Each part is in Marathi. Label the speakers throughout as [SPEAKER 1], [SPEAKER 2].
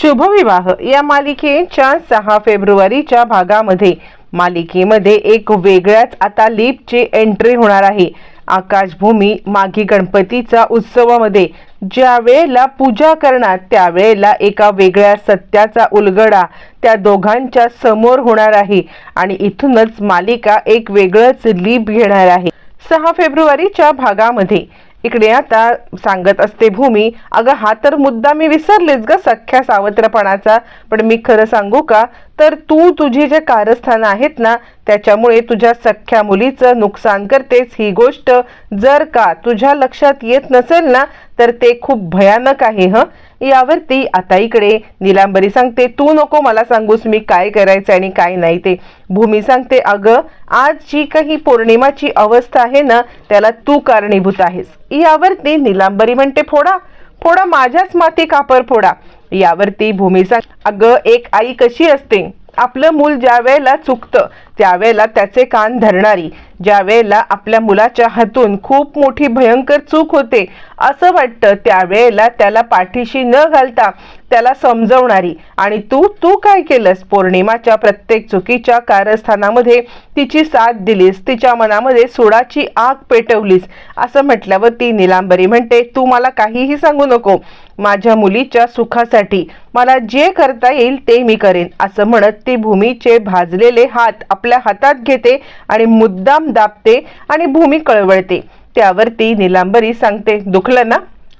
[SPEAKER 1] शुभविवाह. या मालिकेच्या सहा फेब्रुवारीच्या भागामध्ये मालिकेमध्ये एक वेगळ्याच आता लीपची एंट्री होणार आहे. आकाशभूमी माघी गणपतीचा उत्सवामध्ये ज्या वेळेला पूजा करणार त्यावेळेला एका वेगळ्या सत्याचा उलगडा त्या दोघांच्या समोर होणार आहे आणि इथूनच मालिका एक वेगळंच लीप घेणार आहे. सहा फेब्रुवारीच्या भागामध्ये इकडे आता सांगत असते भूमी अगं हा तर मुद्दा मी विसरलेच ग सख्या सावत्रपणाचा. पण मी खरं सांगू का? तर तू तुझी जे कारस्थान आहेत ना त्याच्यामुळे तुझ्या सख्या मुलीचं नुकसान करतेस ही गोष्ट. जर का तुझ्या लक्षात येत नसेल ना तर ते खूप भयानक आहे हं. यावरती आता इकडे निलांबरी सांगते तू नको मला सांगूस मी काय करायचं आणि काय नाही ते. भूमी सांगते अगं आज जी काही पौर्णिमाची अवस्था आहे ना त्याला तू कारणीभूत आहेस. यावरती निलांबरी म्हणते फोडा फोडा माझ्याच माती कापर फोडा. यावरती भूमी सांग अगं एक आई कशी असते? आपलं मूल ज्या वेळेला चुकतं त्यावेळेला त्याचे कान धरणारी. ज्या वेळेला आपल्या मुलाच्या हातून खूप मोठी भयंकर चूक होते असं वाटतं त्यावेळेला त्याला पाठीशी न घालता त्याला समजवणारी. आणि तू तू काय केलंस? पौर्णिमाच्या प्रत्येक चुकीच्या कारस्थानामध्ये तिची साथ दिलीस तिच्या मनामध्ये सोडाची आग पेटवलीस असं म्हटल्यावर ती निलांबरी म्हणते तू मला काहीही सांगू नको. माझ्या मुलीच्या सुखासाठी मला जे करता येईल ते मी करेन. असं म्हणत ती भूमीचे भाजलेले हात आपल्या हातात घेते आणि मुद्दाम दाबते आणि भूमी कळवळते. त्यावरती निलांबरी सांगते दुखलं ना?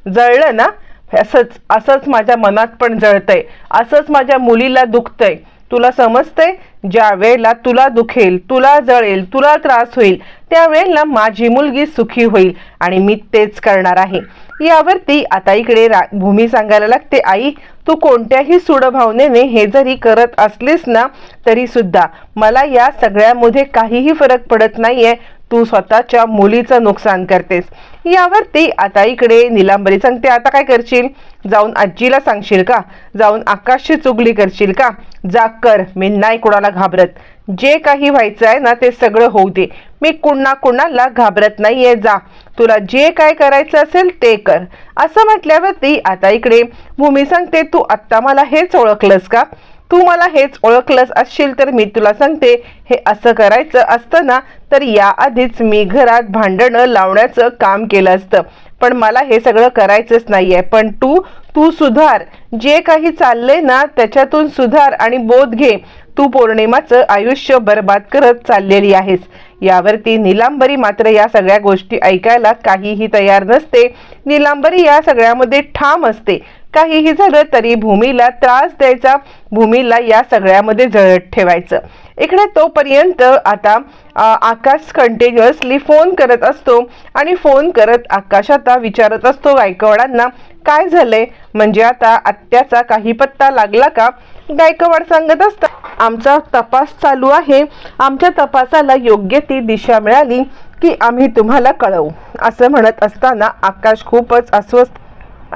[SPEAKER 1] जळलं ना? असंच असंच माझ्या मनात पण जळतंय. असंच माझ्या मुलीला दुखतंय. तुला समजतंय? ज्या वेळेला तुला दुखेल तुला जळेल तुला त्रास होईल त्यावेळेला माझी मुलगी सुखी होईल आणि मी तेच करणार आहे. यावरती आता इकडे रा भूमी सांगायला लागते आई तू कोणत्याही सुडभावनेने हे जरी करत असलीस ना तरी सुद्धा मला या सगळ्यामध्ये काहीही फरक पडत नाहीये. तू स्वतःच्या मुलीचं नुकसान करतेस. यावरती आता इकडे निलांबरी सांगते आता काय करशील? जाऊन आजीला सांगशील का? जाऊन आकाशची चुगली करशील का? जा कर. मी नाही कुणाला घाबरत. जे काही व्हायचं आहे ना ते सगळं होऊ दे. मी कुणा कुणाला घाबरत नाहीये जा. तुला जे काय करायचं असेल ते कर. असं म्हटल्यावरती आता इकडे भूमी सांगते तू आत्ता मला हेच ओळखलंस का? तू मला हेच ओळखलंस असशील तर मी तुला सांगते हे असं करायचं असतं ना तर याआधीच मी घरात भांडणं लावण्याचं काम केलं असतं. पण मला हे सगळं करायचंच नाही आहे पण तू तू सुधार. जे काही चाललंय ना त्याच्यातून सुधार आणि बोध घे. तू पौर्णिमाचं आयुष्य बर्बाद करत चाललेली आहेस. यावरती निलांबरी मात्र या सगळ्या गोष्टी ऐकायला काहीही तयार नसते. निलांबरी या सगळ्यामध्ये ठाम असते. काहीही झालं तरी भूमीला त्रास द्यायचा भूमीला या सगळ्यामध्ये जळत ठेवायचं. इकडे तोपर्यंत आता आकाश कंटिन्युअसली फोन करत असतो आणि फोन करत आकाश आता विचारत असतो गायकवाडांना काय झालंय? म्हणजे आता आत्याचा काही पत्ता लागला का? गायकवाड सांगत असतात आमचा तपास चालू आहे. आमच्या तपासाला योग्य ती दिशा मिळाली की आम्ही तुम्हाला कळवू असं म्हणत असताना आकाश खूपच अस्वस्थ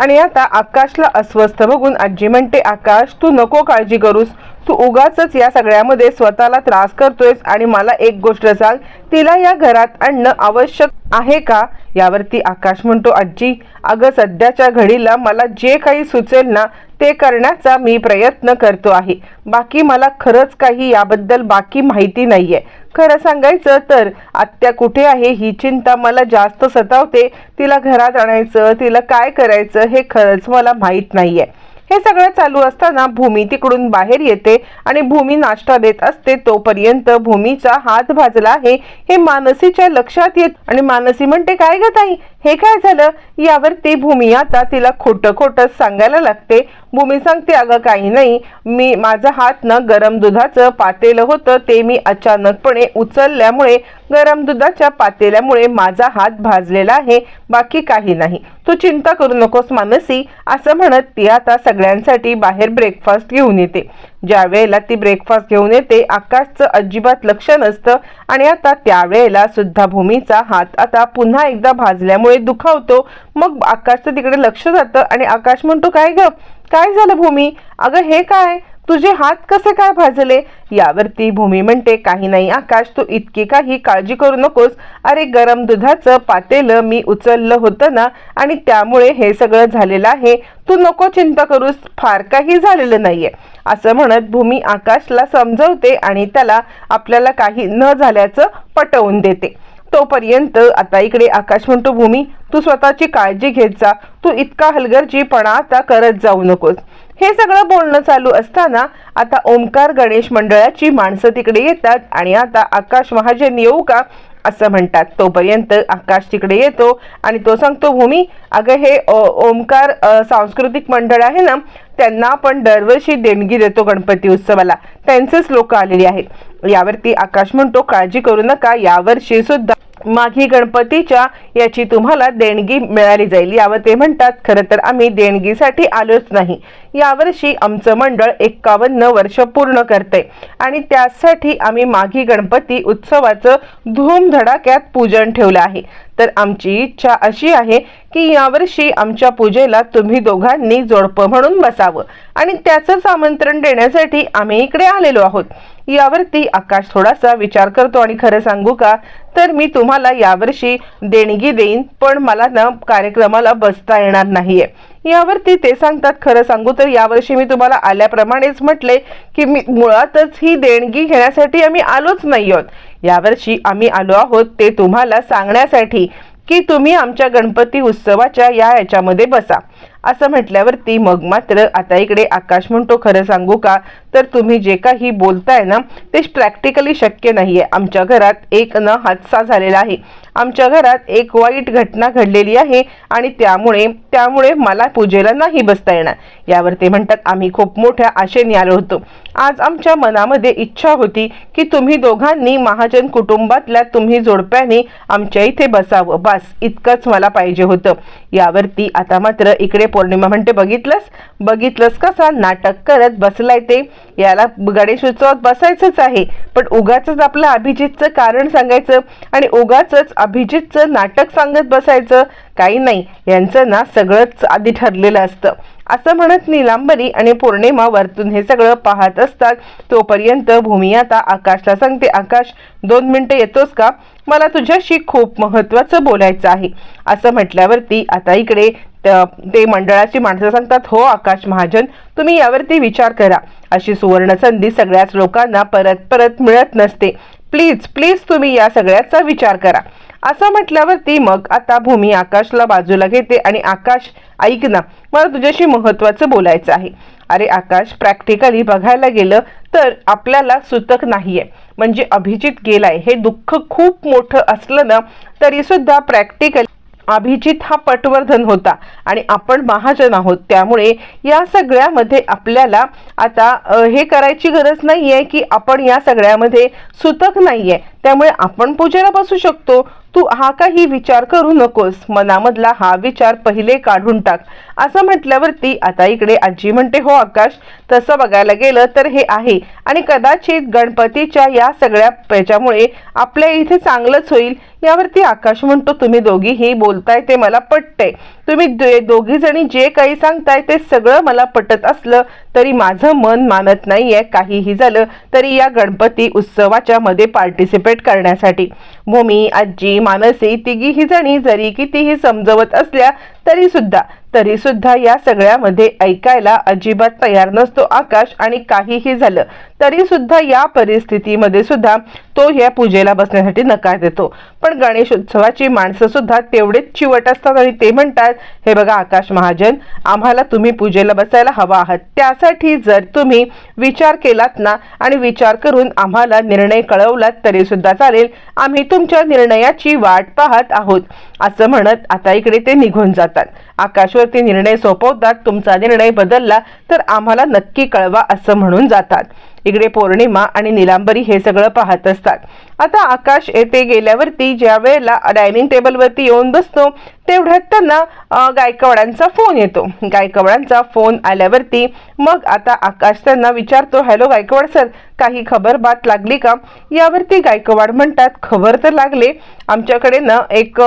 [SPEAKER 1] आणि आता आकाशला अस्वस्थ बघून आजी म्हणते आकाश तू नको काळजी करूस. तू उगाच या सगळ्यामध्ये स्वतःला त्रास करतोयस आणि मला एक गोष्ट सांग तिला या घरात आणणं आवश्यक आहे का? यावरती आकाश म्हणतो आजी अगं सध्याच्या घडीला मला जे काही सुचेल ना ते करण्याचा मी प्रयत्न करतो आहे. बाकी मला खरंच काही याबद्दल बाकी माहिती नाहीये. खरं सांगायचं तर आत्या कुठे आहे? ही चिंता मला जास्त सतावते. तिला घरात आणायचं तिला काय करायचं हे खरंच मला माहीत नाहीये. हे सगळं चालू असताना भूमी तिकडून बाहेर येते आणि भूमी नाश्ता देत असते. तोपर्यंत भूमीचा हात भाजला आहे. हे मानसीच्या लक्षात येत आणि मानसी म्हणते काय ग ताई? हे काय झालं? यावर ती भूमी आता तिला खोटं खोटं सांगायला लागते. भूमी सांगते अगं काही नाही. मी माझा हात ना गरम दुधाचं पातेलं होतं. ते मी अचानकपणे उचलल्यामुळे गरम दुधाच्या पातेल्यामुळे माझा हात भाजलेला आहे. बाकी काही नाही. तू चिंता करू नकोस मानसी. असं म्हणत ती आता सगळ्यांसाठी बाहेर ब्रेकफास्ट घेऊन येते. ज्या वेळेला ती ब्रेकफास्ट घेऊन येते आकाशचं अजिबात लक्ष नसतं आणि आता त्यावेळेला सुद्धा भूमीचा हात आता पुन्हा एकदा भाजल्यामुळे दुखावतो. मग आकाशचं तिकडे लक्ष जातं आणि आकाश म्हणतो काय ग? काय झालं भूमी? अगं हे काय? तुझे हात कसे काय भाजले? यावरती भूमी म्हणते काही नाही आकाश तू इतकी काही काळजी करू नकोस. अरे गरम दुधाचं पातेलं मी उचललं होतं ना आणि त्यामुळे हे सगळं झालेलं आहे. तू नको चिंता करूस फार काही झालेलं नाहीये. असं म्हणत भूमी आकाशला समजवते आणि त्याला आपल्याला काही न झाल्याचं पटवून देते. तोपर्यंत आता इकडे आकाश म्हणतो भूमी तू स्वतःची काळजी घेत जा. तू इतका हलगर्जीपणा आता करत जाऊ नकोस. हे सगळं बोलणं चालू असताना आता ओमकार गणेश मंडळाची माणसं तिकडे येतात आणि आता आकाश महाजन येऊ का असं म्हणतात. तोपर्यंत आकाश तिकडे येतो आणि तो सांगतो भूमी अगं हे ओमकार सांस्कृतिक मंडळ आहे ना त्यांना आपण दरवर्षी देणगी देतो गणपती उत्सवाला. त्यांचेच लोक आलेली आहेत. यावरती आकाश म्हणतो काळजी करू नका यावर्षी सुद्धा माघी गणपतीच्या याची तुम्हाला देणगी मिळाली जाईल. यावर ते म्हणतात खरं तर आम्ही देणगीसाठी आलोच नाही. यावर्षी आमचं मंडळ एक्कावन्न वर्ष पूर्ण करते. आणि त्यासाठी आम्ही माघी गणपती उत्सवाचं धूमधडाक्यात पूजन ठेवलं आहे. तर आमची इच्छा अशी आहे की यावर्षी आमच्या पूजेला तुम्ही दोघांनी जोडपं म्हणून बसावं. आणि त्याचंच आमंत्रण देण्यासाठी आम्ही इकडे आलेलो आहोत. यावरती आकाश थोडासा विचार करतो आणि खरं सांगू का? तर मी तुम्हाला यावर्षी देणगी देईन पण मला ना कार्यक्रमाला बसता येणार नाहीये. यावरती ते सांगतात खरं सांगू तर यावर्षी मी तुम्हाला आल्याप्रमाणेच म्हटले की मी मुळातच ही देणगी घेण्यासाठी आम्ही आलोच नाही आहोत यावर्षी आम्ही आलो आहोत ते तुम्हाला सांगण्यासाठी की तुम्ही आमच्या गणपती उत्सवाच्या या याच्यामध्ये बसा. असं म्हटल्यावरती मग मात्र आता इकडे आकाश म्हणतो खरं सांगू का? तर तुम्ही जे काही बोलताय ना ते प्रॅक्टिकली शक्य नाही आहे आमच्या घरात एक न हादसा झालेला आहे. आमच्या घरात एक वाईट घटना घडलेली आहे आणि त्यामुळे त्यामुळे मला पूजेला नाही बसता येणार. यावर ते म्हणतात आम्ही खूप मोठ्या आशेने आलो होतो. आज आमच्या मनामध्ये इच्छा होती की तुम्ही दोघांनी महाजन कुटुंबातल्या तुम्ही जोडप्याने आमच्या इथे बसावं. बस इतकंच मला पाहिजे होतं. यावरती आता मात्र इकडे पौर्णिमा म्हणते बघितलंस? बघितलंस कसा? नाटक करत बसलाय ते. याला गणेश उत्सवात बसायचंच आहे. पण उगाच आपलं अभिजितचं कारण सांगायचं आणि उगाच अभिजितचं नाटक सांगत बसायचं काही नाही. यांचं ना सगळंच आधी ठरलेलं असतं. असं म्हणत निलांबरी आणि पौर्णिमा वरतून हे सगळं पाहत असतात. तोपर्यंत भूमी आता आकाशला सांगते आकाश दोन मिनटं येतोस का? मला तुझ्याशी खूप महत्वाचं बोलायचं आहे. असं म्हटल्यावरती आता इकडे त- ते मंडळाची माणसं सांगतात हो आकाश महाजन तुम्ही यावरती विचार करा. अशी सुवर्ण संधी सगळ्याच लोकांना परत परत मिळत नसते. प्लीज प्लीज तुम्ही या सगळ्याचा विचार करा. असं म्हटल्यावरती मग आता भूमी आकाशला बाजूला घेते आणि आकाश ऐक ना मला तुझ्याशी महत्वाचं बोलायचं आहे. अरे आकाश प्रॅक्टिकली बघायला गेलं तर आपल्याला सुतक नाही आहे म्हणजे अभिजित गेलाय. हे दुःख खूप मोठं असलं ना तरीसुद्धा प्रॅक्टिकली प्रॅक्टिकल अभिजित हा पटवर्धन होता. आणि आपण महाजन आहोत. त्यामुळे या सगळ्यामध्ये आपल्याला आता हे करायची गरज नाही आहे की आपण या सगळ्यामध्ये सुतक नाही आहे त्यामुळे आपण पूजेला बसू शकतो. तू हा काही विचार करू नकोस. मनामधला हा विचार पहिले काढून टाक. असं म्हटल्यावरती आता इकडे आजी म्हणते हो आकाश तसं बघायला गेलं तर हे आहे. आणि कदाचित गणपतीच्या या सगळ्या याच्यामुळे आपल्या इथे चांगलंच होईल. यावरती आकाश म्हणतो तुम्ही दोघीही बोलताय ते मला पटतंय. तुम्ही दोघी जणी जे काही सांगताय ते सगळं मला पटत असलं तरी माझं मन मानत नाहीये. काहीही झालं तरी या गणपती उत्सवाच्या मध्ये पार्टिसिपेट करण्यासाठी. भूमी आजी मानसी तिघीही जणी जरी कितीही समजवत असल्या तरी सुद्धा तरी सुद्धा या सगळ्यामध्ये ऐकायला अजिबात तयार नसतो आकाश आणि काहीही झालं तरी सुद्धा या परिस्थितीमध्ये सुद्धा तो या पूजेला बसण्यासाठी नकार देतो. पण गणेशोत्सवाची माणसं सुद्धा तेवढेच चिवट असतात आणि ते म्हणतात हे बघा आकाश महाजन आम्हाला तुम्ही पूजेला बसायला हवा आहात. त्यासाठी जर तुम्ही विचार केलात ना आणि विचार करून आम्हाला निर्णय कळवलात तरी सुद्धा चालेल. आम्ही तुमच्या निर्णयाची वाट पाहत आहोत. असं म्हणत आता इकडे ते निघून जातात. आकाशवरती निर्णय सोपवतात तुमचा निर्णय बदलला तर आम्हाला नक्की कळवा असं म्हणून जातात. इकडे पौर्णिमा आणि निलांबरी हे सगळं पाहत असतात. आता आकाश येथे गेल्यावरती ज्या वेळेला डायनिंग टेबलवरती येऊन बसतो तेवढ्यात त्यांना गायकवाडांचा फोन येतो. गायकवाडांचा फोन आल्यावरती मग आता आकाश त्यांना विचारतो हॅलो गायकवाड सर काही खबर बात लागली का? यावरती गायकवाड म्हणतात खबर तर लागले. आमच्याकडे ना एक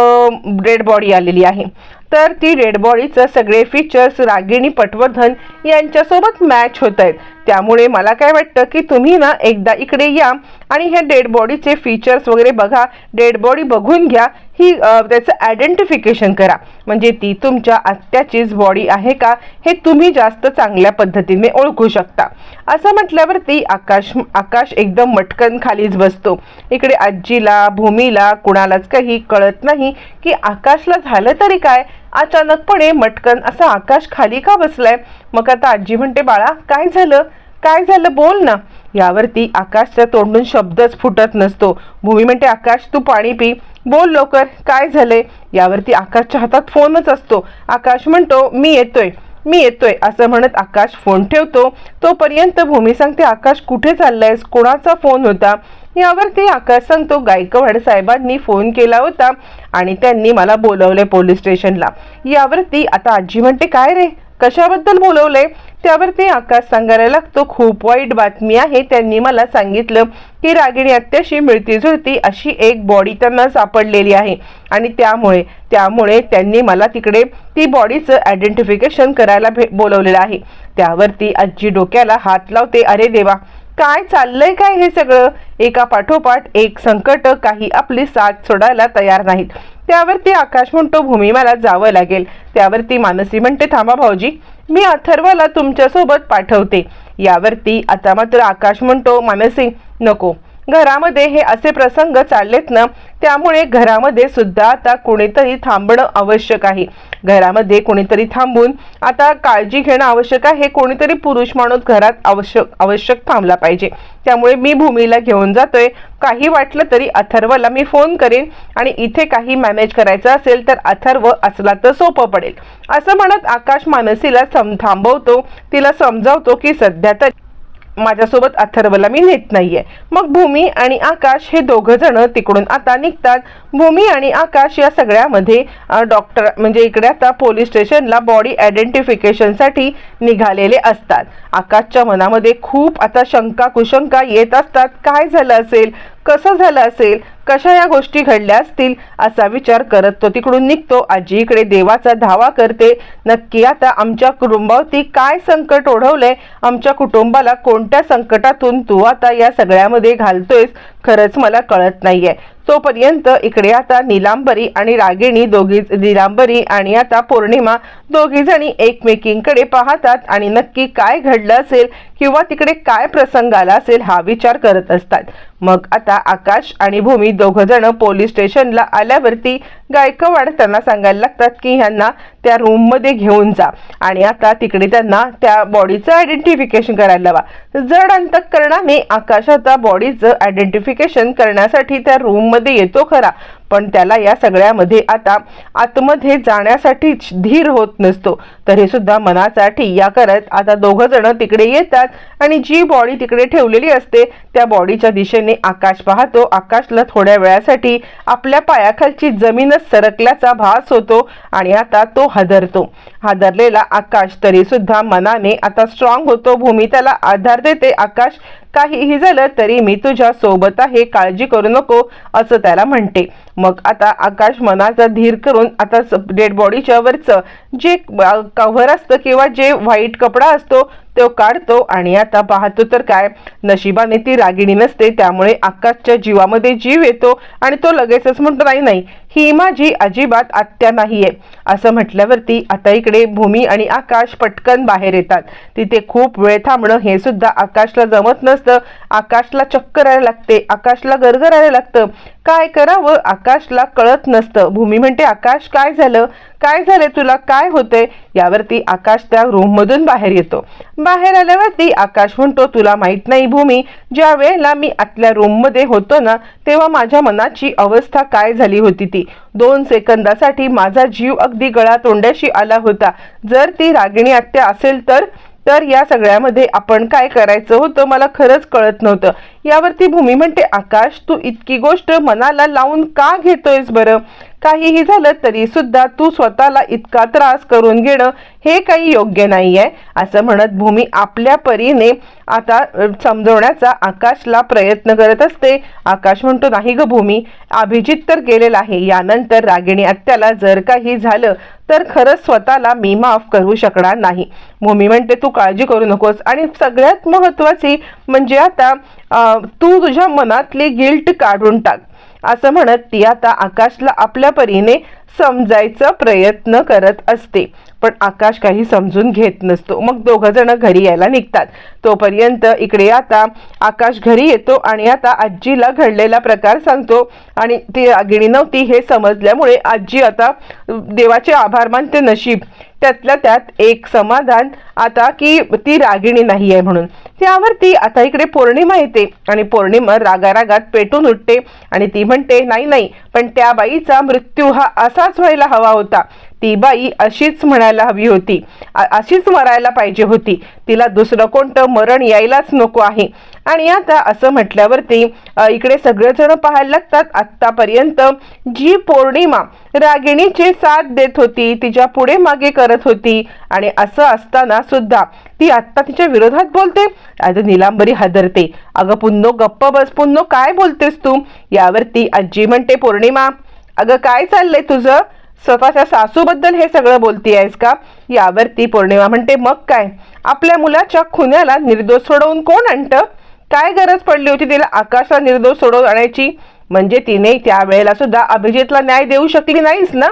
[SPEAKER 1] डेड बॉडी आलेली आहे. तर ती डेड बॉडीचं सगळे फीचर्स रागिणी पटवर्धन यांच्यासोबत मॅच होत आहेत. त्यामुळे मला काय वाटतं की तुम्ही ना एकदा इकडे या आणि ह्या डेड बॉडीचे फीचर्स वगैरे बघा. डेड बॉडी बघून घ्या. ही त्याचं आयडेंटिफिकेशन करा. म्हणजे ती तुमच्या आत्याचीच बॉडी आहे का? हे तुम्ही जास्त चांगल्या पद्धतीने ओळखू शकता. असं म्हटल्यावरती आकाश आकाश एकदम मटकन खालीच बसतो. इकडे आजीला भूमीला कुणालाच काही कळत नाही की आकाशला झालं तरी काय? अचानकपणे मटकन असा आकाश खाली का बसलाय? मग आता आजी म्हणते बाळा काय झालं? काय झालं? बोल ना. यावरती आकाशच्या तोंडून शब्दच फुटत नसतो. भूमी म्हणते आकाश तू पाणी पी. बोल लवकर काय झालंय? यावरती आकाशच्या हातात फोनच असतो. आकाश म्हणतो मी येतोय मी येतोय. असं म्हणत आकाश फोन ठेवतो. तोपर्यंत भूमी सांगते आकाश कुठे चाललायस? कोणाचा फोन होता? यावरती आकाश सांगतो गायकवाड साहेबांनी फोन केला होता आणि त्यांनी मला बोलवले पोलीस स्टेशनला. यावरती आता आजी म्हणते काय रे? कशाबद्दल बोलवले? त्यावरती आकाश सांगायला लागतो खूप वाईट बातमी आहे. त्यांनी मला सांगितलं की रागिणी अत्याशी मिळती जुळती अशी एक बॉडी त्यांना सापडलेली आहे आणि त्यामुळे त्यामुळे त्यांनी मला तिकडे ती बॉडीचं आयडेंटिफिकेशन करायला भे बोलवलेलं आहे. त्यावरती आजी डोक्याला हात लावते अरे देवा काय चाललंय काय हे सगळं? एका पाठोपाठ एक संकट काही आपली साथ सोडायला तयार नाहीत. त्यावरती आकाश म्हणतो भूमी मला जावं लागेल. त्यावरती मानसी म्हणते थांबा भाऊजी मी अथर्वला तुमच्यासोबत पाठवते. यावरती आता मात्र आकाश म्हणतो मानसी नको. घरामध्ये हे असे प्रसंग चाललेत ना त्यामुळे घरामध्ये सुद्धा आता कुणीतरी थांबणं आवश्यक आहे. घरामध्ये कोणीतरी थांबून आता काळजी घेणं आवश्यक आहे. कोणीतरी पुरुष माणूस घरात आवश्यक आवश्यक थांबला पाहिजे. त्यामुळे मी भूमीला घेऊन जातोय. काही वाटलं तरी अथर्वला मी फोन करेन आणि इथे काही मॅनेज करायचं असेल तर अथर्व असला तर सोपं पडेल. असं म्हणत आकाश मानसीला सम थांबवतो. तिला समजावतो की सध्या तर माझ्यासोबत अथर्वला मी नेत नाहीये. मग भूमी आणि आकाश हे दोघं जण तिकडून आता निघतात. भूमी आणि आकाश या सगळ्यामध्ये डॉक्टर म्हणजे इकडे आता पोलीस स्टेशनला बॉडी आयडेंटिफिकेशनसाठी निघालेले असतात. आकाशच्या मनामध्ये खूप आता शंका कुशंका येत असतात. काय झालं असेल? कसं झालं असेल कशा या गोष्टी घडल्या असतील असा विचार करत तो तिकडून निघतो. आजी इकडे देवाचा धावा करते. नक्की आता आमच्या कुटुंबावरती काय संकट ओढवलंय? आमच्या कुटुंबाला कोणत्या संकटातून तू आता या सगळ्यामध्ये घालतोयस? खरंच मला कळत नाहीये. तोपर्यंत इकडे आता निलांबरी आणि रागिणी दोघी निलांबरी आणि आता पौर्णिमा दोघी जणी एकमेकींकडे पाहतात आणि नक्की काय घडलं असेल किंवा तिकडे काय प्रसंग आला असेल हा विचार करत असतात. मग आता आकाश आणि भूमी दोघं जण पोलीस स्टेशनला आल्यावरती गायकवाड त्यांना सांगायला लागतात की ह्यांना त्या रूममध्ये घेऊन जा आणि आता तिकडे त्यांना त्या बॉडीचं आयडेंटिफिकेशन करायला लावा. जड अंतकरणाने आकाश आता बॉडीचं आयडेंटिफिकेशन करण्यासाठी त्या रूममध्ये येतो खरा. पण त्याला या सगळ्यामध्ये आता आतमध्ये जाण्यासाठी धीर होत नसतो. तरी सुद्धा मनाचा ठिय्या करत आता दोघं जण तिकडे येतात आणि जी बॉडी तिकडे ठेवलेली असते त्या बॉडीच्या दिशेने आकाश पाहतो. आकाशला थोड्या वेळासाठी आपल्या पायाखालची जमीनच सरकल्याचा भास होतो आणि आता तो हादरतो. हादरलेला आकाश तरी सुद्धा मनाने आता स्ट्रॉंग होतो. भूमी त्याला आधार देते. आकाश काहीही झालं तरी मी तुझ्या सोबत आहे काळजी करू नको असं त्याला म्हणते. मग आता आकाश मनाचा धीर करून आता डेड बॉडीच्या वरचं जे कव्हर असतं किंवा जे व्हाईट कपडा असतो तो काढतो आणि आता पाहतो तर काय? नशिबाने ती रागिणी नसते त्यामुळे आकाशच्या जीवामध्ये जीव येतो आणि तो लगेचच म्हणतो नाही नाही ही माझी अजिबात आत्या नाहीये. असं म्हटल्यावरती आता इकडे भूमी आणि आकाश पटकन बाहेर येतात. तिथे खूप वेळ थांबणं हे सुद्धा आकाशला जमत नसतं. आकाशला चक्कर यायला लागते आकाशला गरगरायला लागतं. काय करावं? आकाशला कळत नसतं. भूमी म्हणते आकाश काय झालं? काय झालं तुला? काय होते यावरती आकाश त्या रूममधून बाहेर येतो. बाहेर आल्यावरती आकाश म्हणतो तुला माहीत नाही भूमी ज्या वेळेला मी आतल्या रूममध्ये होतो ना तेव्हा माझ्या मनाची अवस्था काय झाली होती ती. दोन सेकंदासाठी माझा जीव अगदी गळा तोंड्याशी आला होता. जर ती रागिणी आत्या असेल तर तर या सगळ्यामध्ये आपण काय करायचं होतं मला खरंच कळत नव्हतं. यावरती भूमी म्हणते आकाश तू इतकी गोष्ट मनाला लावून का घेतोयस बरं? काहीही झालं तरी सुद्धा तू स्वतःला इतका त्रास करून घेणं हे काही योग्य नाही आहे असं म्हणत भूमी आपल्या परीने आता समजवण्याचा आकाशला प्रयत्न करत असते. आकाश म्हणतो नाही ग भूमी अभिजित तर गेलेला आहे. यानंतर रागिणी आत्याला जर काही झालं तर खरंच स्वतःला मी माफ करू शकणार नाही. भूमी म्हणते तू काळजी करू नकोस. आणि सगळ्यात महत्वाची म्हणजे आता तू तुझ्या मनातली गिल्ट काढून टाक. असं म्हणत ती आता आकाशला आपल्या परीने समजायचा प्रयत्न करत असते. पण आकाश काही समजून घेत नसतो. मग दोघं जण घरी यायला निघतात. तोपर्यंत इकडे आता आकाश घरी येतो आणि आता आजीला घडलेला प्रकार सांगतो. आणि ती रागिणी नव्हती हे समजल्यामुळे आजी आता देवाचे आभार मानते नशीब. त्यातल्या त्यात एक समाधान आता की ती रागिणी नाही आहे म्हणून. त्यावरती आता इकडे पौर्णिमा येते आणि पौर्णिमा रागारागात पेटून उठते आणि ती म्हणते नाही नाही पण त्या बाईचा मृत्यू हा असाच व्हायला हवा होता. ती बाई अशीच म्हणायला हवी होती. अशीच मरायला पाहिजे होती. तिला दुसरं कोणतं मरण यायलाच नको आहे. आणि आता असं म्हटल्यावरती इकडे सगळेजण पाहायला लागतात आत्तापर्यंत जी पौर्णिमा रागिणीची साथ देत होती. तिच्या पुढे मागे करत होती. आणि असं असताना सुद्धा ती आत्ता तिच्या विरोधात बोलते. आता निलांबरी हादरते. अगं पुन्नो गप्प बस. पुन्नो काय बोलतेस तू? यावरती आजी म्हणते पौर्णिमा अगं काय चाललंय तुझं? स्वतःच्या सासूबद्दल हे सगळं बोलतीयस का? यावरती पौर्णिमा म्हणते मग काय? आपल्या मुलाच्या खुन्याला निर्दोष सोडवून कोण आणतं? काय गरज पडली होती तिला आकाशला निर्दोष सोडवून आणायची? म्हणजे तिने त्यावेळेला सुद्धा अभिजितला न्याय देऊ शकली नाहीस ना?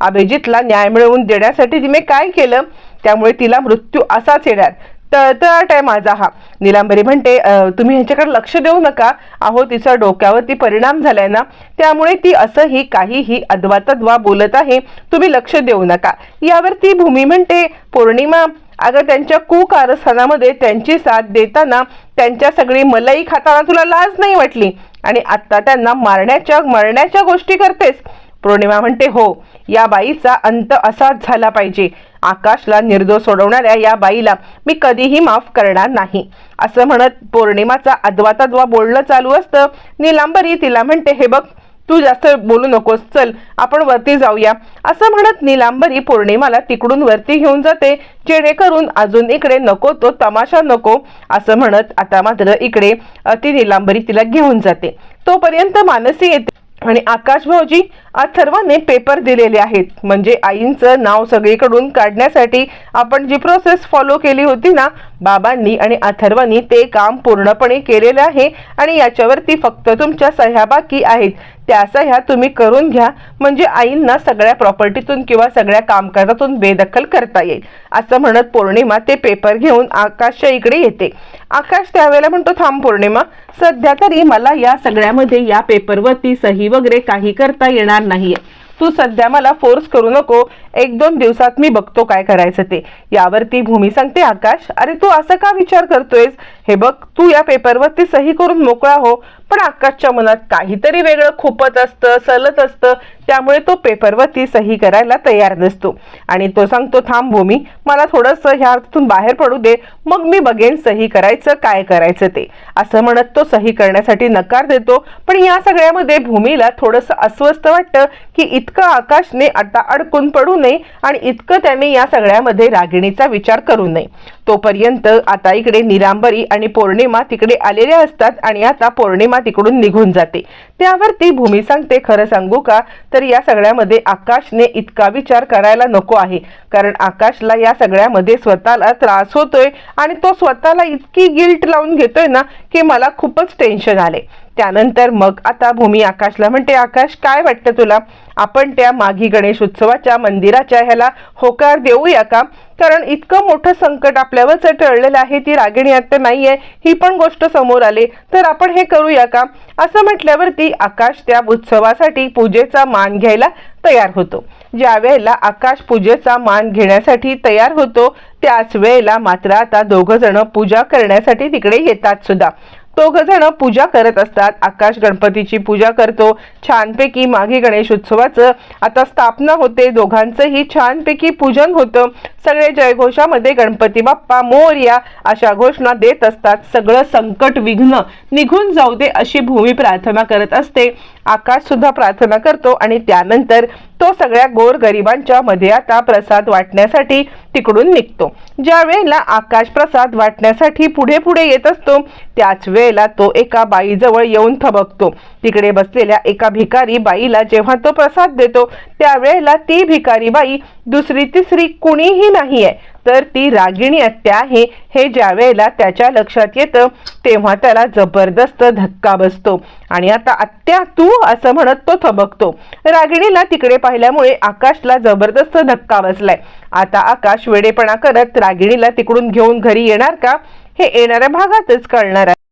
[SPEAKER 1] अभिजितला न्याय मिळवून देण्यासाठी तिने काय केलं? त्यामुळे तिला मृत्यू असाच येणार. तळतळाट आहे माझा हा. निलांबरी म्हणते तुम्ही ह्याच्याकडे लक्ष देऊ नका. अहो तिचा डोक्यावरती परिणाम झालाय ना? त्यामुळे ती असंही काहीही अद्वातद्वा बोलत आहे. तुम्ही लक्ष देऊ नका. यावरती भूमी म्हणते पौर्णिमा अगं त्यांच्या कुकारस्थानामध्ये त्यांची साथ देताना त्यांच्या सगळी मलाई खाताना तुला लाज नाही वाटली? आणि आत्ता त्यांना मारण्याच्या मरण्याच्या गोष्टी करतेस. पौर्णिमा म्हणते हो या बाईचा अंत असाच झाला पाहिजे. आकाशला निर्दोष सोडवणाऱ्या या बाईला मी कधीही माफ करणार नाही. असं म्हणत पौर्णिमाचा अद्वातद्वा बोलणं चालू असतं. निलांबरी तिला म्हणते हे बघ तू जास्त बोलू नकोस चल आपण वरती जाऊया. असं म्हणत निलांबरी पौर्णिमाला तिकडून वरती घेऊन जाते. जेणेकरून अजून इकडे नको तो तमाशा नको असं म्हणत आता मात्र इकडे ती निलांबरी तिला घेऊन जाते. तोपर्यंत मानसी येते आणि आकाश भाऊजी अथर्वाने पेपर दिलेले आहेत. म्हणजे आईंचं नाव सगळीकडून काढण्यासाठी आपण जी प्रोसेस फॉलो केली होती ना बाबांनी आणि अथर्वांनी ते काम पूर्णपणे केलेलं आहे आणि याच्यावरती फक्त तुमच्या सह्या बाकी आहेत. त्या सह्या तुम्ही करून घ्या. म्हणजे आईंना सगळ्या प्रॉपर्टीतून किंवा सगळ्या कामकाजातून बेदखल करता येईल. असं म्हणत पौर्णिमा ते पेपर घेऊन आकाशच्या इकडे येते. आकाश त्यावेळेला म्हणतो थांब पौर्णिमा सध्या तरी मला या सगळ्यामध्ये या पेपरवरती सही वगैरे काही करता येणार नाहीये. तू सध्या मला फोर्स करू नको. एक दोन दिवसात मी बघतो काय करायचं ते. यावरती भूमी सांगते आकाश अरे तू असं का विचार करतोयस? हे बघ तू या पेपरवरती सही करून मोकळा हो. पण आकाशच्या मनात काहीतरी वेगळं खुपत असतं सलत असतं. त्यामुळे तो पेपरवरती सही करायला तयार नसतो. आणि तो सांगतो थांब भूमी मला थोडंसं ह्या अर्थातून बाहेर पडू दे. मग मी बघेन सही करायचं काय करायचं ते. असं म्हणत तो सही करण्यासाठी नकार देतो. पण या सगळ्यामध्ये भूमीला थोडंसं अस्वस्थ वाटतं की इतकं आकाशने आता अडकून पडू नये आणि इतकं त्याने या सगळ्यामध्ये रागिणीचा विचार करू नये. तोपर्यंत आता इकडे निरांबरी आणि पौर्णिमा तिकडे आलेल्या असतात आणि आता पौर्णिमा तिकडून निघून जाते. त्यावरती भूमी सांगते खरं सांगू का? तर या सगळ्यामध्ये आकाशने इतका विचार करायला नको आहे. कारण आकाशला या सगळ्यामध्ये स्वतःला त्रास होतोय आणि तो स्वतःला इतकी गिल्ट लावून घेतोय ना की मला खूपच टेन्शन आले त्यानंतर मग आता भूमी आकाशला म्हणते आकाश काय वाटतं तुला? आपण त्या माघी गणेश उत्सवाच्या मंदिराच्या ह्याला होकार देऊया का? कारण इतकं मोठं संकट आपल्यावरच टळलेलं आहे ती रागिणी आता आहे ही पण गोष्ट समोर आली. तर आपण हे करूया का? असं म्हटल्यावरती आकाश त्या उत्सवासाठी पूजेचा मान घ्यायला तयार होतो. ज्या वेळेला आकाश पूजेचा मान घेण्यासाठी तयार होतो त्याच वेळेला मात्र आता दोघं जण पूजा करण्यासाठी तिकडे येतात सुद्धा. दोघ जण पूजा करत असतात. आकाश गणपतीची पूजा करतो. छानपैकी मागे गणेश उत्सवाचं आता स्थापना होते. दोघांचंही छानपैकी पूजन होतं. सगळे जयघोषामध्ये गणपती बाप्पा मोर्या अशा घोषणा देत असतात. सगळं संकट विघ्न निघून जाऊ दे अशी भूमी प्रार्थना करत असते. आकाश सुद्धा प्रार्थना करतो आणि त्यानंतर तो सगळ्या गोर गरिबांच्या मध्ये आता प्रसाद वाटण्यासाठी तिकडून निघतो. ज्या वेळेला आकाश प्रसाद वाटण्यासाठी पुढे पुढे येत असतो त्याच वेळेला तो एका बाईजवळ येऊन थबकतो. तिकडे बसलेल्या एका भिकारी बाईला जेव्हा तो प्रसाद देतो त्यावेळेला ती भिकारी बाई दुसरी तिसरी कुणीही नाही आहे तर ती रागिणी आत्या आहे हे ज्या वेळेला त्याच्या लक्षात येतं तेव्हा त्याला जबरदस्त धक्का बसतो. आणि आता आत्या तू असं म्हणत तो थबकतो. रागिणीला तिकडे पाहिल्यामुळे आकाशला जबरदस्त धक्का बसलाय. आता आकाश वेडेपणा करत रागिणीला तिकडून घेऊन घरी येणार का? हे येणाऱ्या भागातच कळणार आहे.